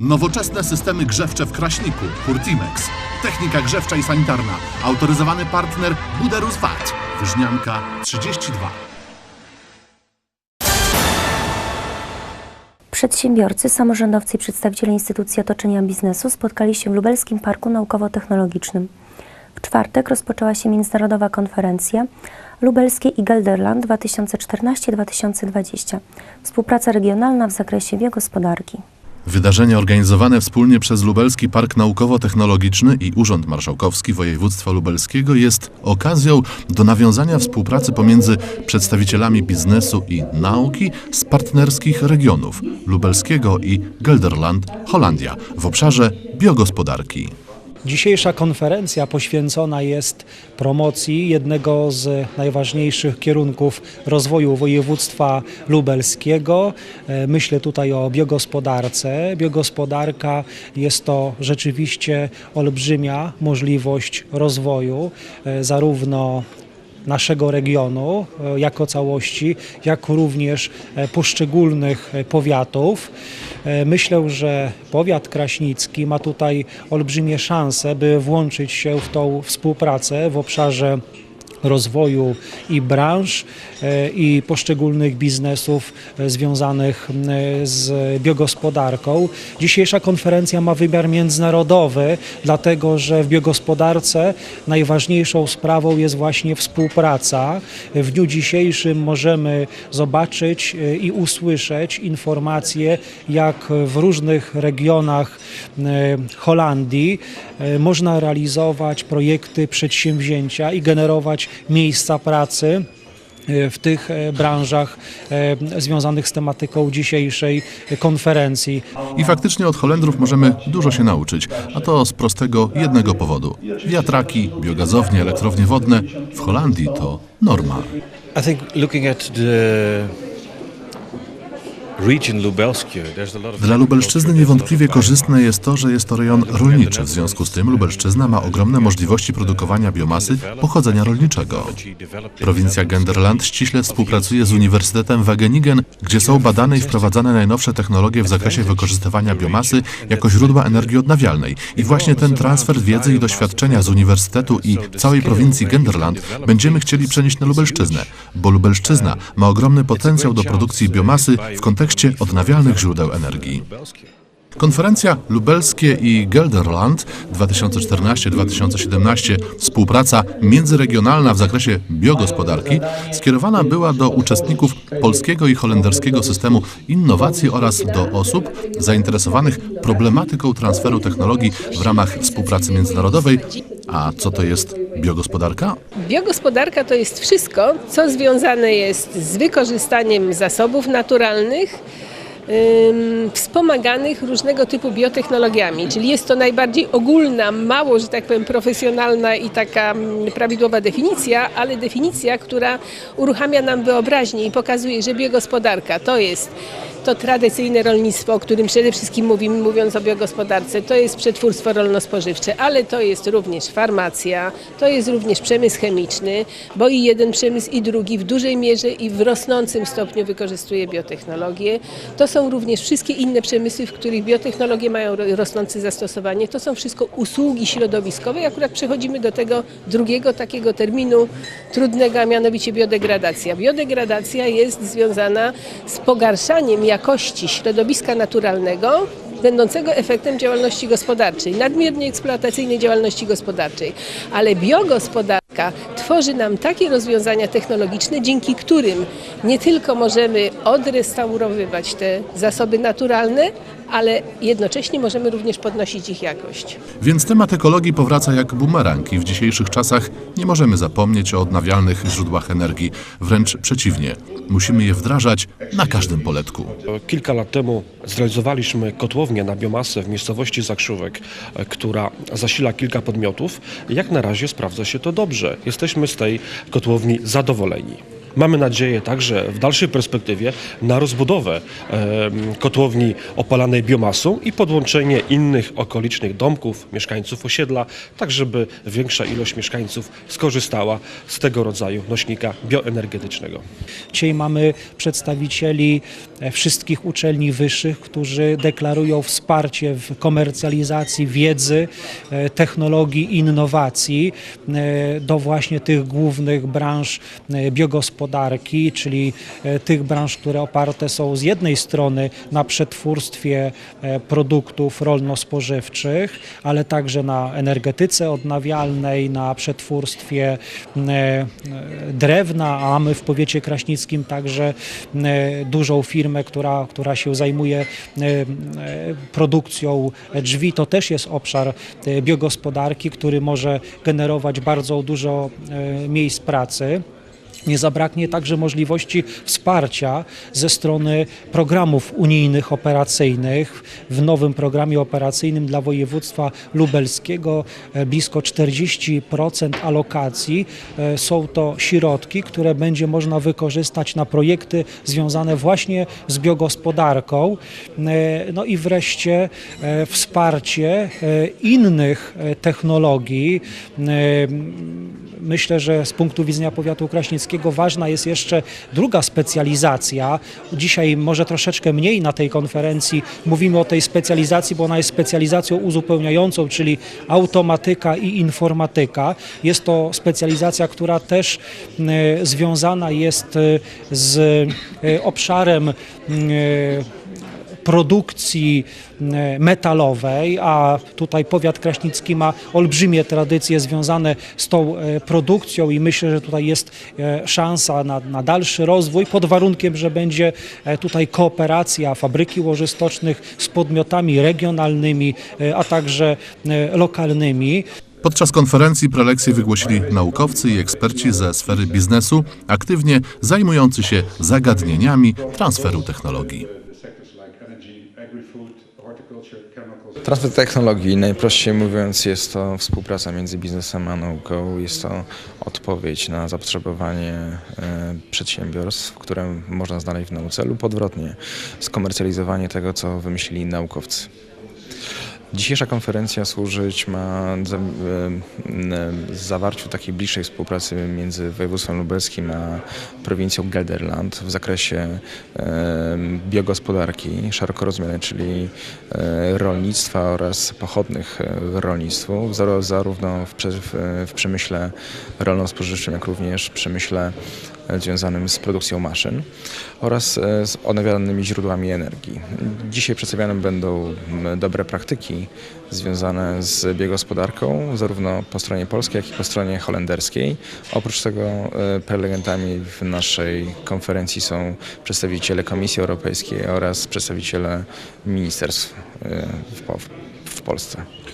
Nowoczesne systemy grzewcze w Kraśniku, Hurtimex. Technika grzewcza i sanitarna. Autoryzowany partner Buderus VAT. Wyżnianka 32. Przedsiębiorcy, samorządowcy i przedstawiciele instytucji otoczenia biznesu spotkali się w Lubelskim Parku Naukowo-Technologicznym. W czwartek rozpoczęła się międzynarodowa konferencja Lubelskie i Gelderland 2014-2020. Współpraca regionalna w zakresie biogospodarki. Wydarzenie organizowane wspólnie przez Lubelski Park Naukowo-Technologiczny i Urząd Marszałkowski Województwa Lubelskiego jest okazją do nawiązania współpracy pomiędzy przedstawicielami biznesu i nauki z partnerskich regionów lubelskiego i Gelderland, Holandia w obszarze biogospodarki. Dzisiejsza konferencja poświęcona jest promocji jednego z najważniejszych kierunków rozwoju województwa lubelskiego. E, Myślę tutaj o biogospodarce. Biogospodarka jest to rzeczywiście olbrzymia możliwość rozwoju, e, zarówno naszego regionu e, jako całości, jak również poszczególnych powiatów. E, Myślę, że powiat kraśnicki ma tutaj olbrzymie szanse, by włączyć się w tą współpracę w obszarze rozwoju i branż e, i poszczególnych biznesów e, związanych e, z biogospodarką. Dzisiejsza konferencja ma wymiar międzynarodowy, dlatego że w biogospodarce najważniejszą sprawą jest właśnie współpraca. W dniu dzisiejszym możemy zobaczyć i usłyszeć informacje, jak w różnych regionach Holandii można realizować projekty, przedsięwzięcia i generować miejsca pracy e, w tych e, branżach e, związanych z tematyką dzisiejszej konferencji. I faktycznie od Holendrów możemy dużo się nauczyć, a to z prostego jednego powodu. Wiatraki, biogazownie, elektrownie wodne w Holandii to norma. I think looking at the Dla Lubelszczyzny niewątpliwie korzystne jest to, że jest to rejon rolniczy. W związku z tym Lubelszczyzna ma ogromne możliwości produkowania biomasy pochodzenia rolniczego. Prowincja Genderland ściśle współpracuje z Uniwersytetem Wageningen, gdzie są badane i wprowadzane najnowsze technologie w zakresie wykorzystywania biomasy jako źródła energii odnawialnej. I właśnie ten transfer wiedzy i doświadczenia z Uniwersytetu i całej prowincji Genderland będziemy chcieli przenieść na Lubelszczyznę, bo Lubelszczyzna ma ogromny potencjał do produkcji biomasy w kontekście odnawialnych źródeł energii. Konferencja Lubelskie i Gelderland 2014-2017 współpraca międzyregionalna w zakresie biogospodarki skierowana była do uczestników polskiego i holenderskiego systemu innowacji oraz do osób zainteresowanych problematyką transferu technologii w ramach współpracy międzynarodowej. A co to jest biogospodarka? Biogospodarka to jest wszystko, co związane jest z wykorzystaniem zasobów naturalnych, wspomaganych różnego typu biotechnologiami, czyli jest to najbardziej ogólna, mało, że tak powiem, profesjonalna i taka mm, prawidłowa definicja, ale definicja, która uruchamia nam wyobraźnię i pokazuje, że biogospodarka to jest to tradycyjne rolnictwo, o którym przede wszystkim mówimy, mówiąc o biogospodarce, to jest przetwórstwo rolno-spożywcze, ale to jest również farmacja, to jest również przemysł chemiczny, bo i jeden przemysł i drugi w dużej mierze i w rosnącym stopniu wykorzystuje biotechnologię. To są również wszystkie inne przemysły, w których biotechnologie mają ro- rosnące zastosowanie. To są wszystko usługi środowiskowe i akurat przechodzimy do tego drugiego takiego terminu trudnego, a mianowicie biodegradacja. Biodegradacja jest związana z pogarszaniem jakości środowiska naturalnego, będącego efektem działalności gospodarczej, nadmiernie eksploatacyjnej działalności gospodarczej. Ale biogospodarka tworzy nam takie rozwiązania technologiczne, dzięki którym nie tylko możemy odrestaurowywać te zasoby naturalne, ale jednocześnie możemy również podnosić ich jakość. Więc temat ekologii powraca jak bumerang i w dzisiejszych czasach nie możemy zapomnieć o odnawialnych źródłach energii. Wręcz przeciwnie, musimy je wdrażać na każdym poletku. Kilka lat temu zrealizowaliśmy kotłownię na biomasę w miejscowości Zakrzówek, która zasila kilka podmiotów. Jak na razie sprawdza się to dobrze. Jesteśmy z tej kotłowni zadowoleni. Mamy nadzieję także w dalszej perspektywie na rozbudowę kotłowni opalanej biomasą i podłączenie innych okolicznych domków, mieszkańców osiedla, tak żeby większa ilość mieszkańców skorzystała z tego rodzaju nośnika bioenergetycznego. Dzisiaj mamy przedstawicieli e, wszystkich uczelni wyższych, którzy deklarują wsparcie w komercjalizacji wiedzy, e, technologii i innowacji e, do właśnie tych głównych branż e, biogospodarki, czyli e, tych branż, które oparte są z jednej strony na przetwórstwie e, produktów rolno-spożywczych, ale także na energetyce odnawialnej, na przetwórstwie e, drewna, a my w powiecie kraśnickim także dużą firmę, która, która się zajmuje produkcją drzwi. To też jest obszar biogospodarki, który może generować bardzo dużo miejsc pracy. Nie zabraknie także możliwości wsparcia ze strony programów unijnych operacyjnych. W nowym programie operacyjnym dla województwa lubelskiego e, blisko 40% alokacji e, są to środki, które będzie można wykorzystać na projekty związane właśnie z biogospodarką. E, No i wreszcie wsparcie innych technologii. Myślę, że z punktu widzenia powiatu kraśnickiego ważna jest jeszcze druga specjalizacja. Dzisiaj może troszeczkę mniej na tej konferencji mówimy o tej specjalizacji, bo ona jest specjalizacją uzupełniającą, czyli automatyka i informatyka. Jest to specjalizacja, która też e, związana jest e, z e, obszarem produkcji e, metalowej, a tutaj powiat kraśnicki ma olbrzymie tradycje związane z tą e, produkcją i myślę, że tutaj jest e, szansa na, na dalszy rozwój pod warunkiem, że będzie tutaj kooperacja fabryki łożystocznych z podmiotami regionalnymi, a także lokalnymi. Podczas konferencji prelekcje wygłosili naukowcy i eksperci ze sfery biznesu, aktywnie zajmujący się zagadnieniami transferu technologii. Transfer technologii, najprościej mówiąc, jest to współpraca między biznesem a nauką. Jest to odpowiedź na zapotrzebowanie e, przedsiębiorstw, które można znaleźć w nauce, lub odwrotnie, skomercjalizowanie tego, co wymyślili naukowcy. Dzisiejsza konferencja służyć ma zawarciu takiej bliższej współpracy między województwem lubelskim a prowincją Gelderland w zakresie biogospodarki szeroko rozumianej, czyli e, rolnictwa oraz pochodnych e, rolnictwu, zarówno w, prze, w, w przemyśle rolno-spożywczym, jak również w przemyśle związanym z produkcją maszyn oraz e, z odnawialnymi źródłami energii. Dzisiaj przedstawiane będą dobre praktyki związane z biogospodarką, zarówno po stronie polskiej, jak i po stronie holenderskiej. Oprócz tego e, prelegentami w naszej konferencji są przedstawiciele Komisji Europejskiej oraz przedstawiciele ministerstw e, w Polsce.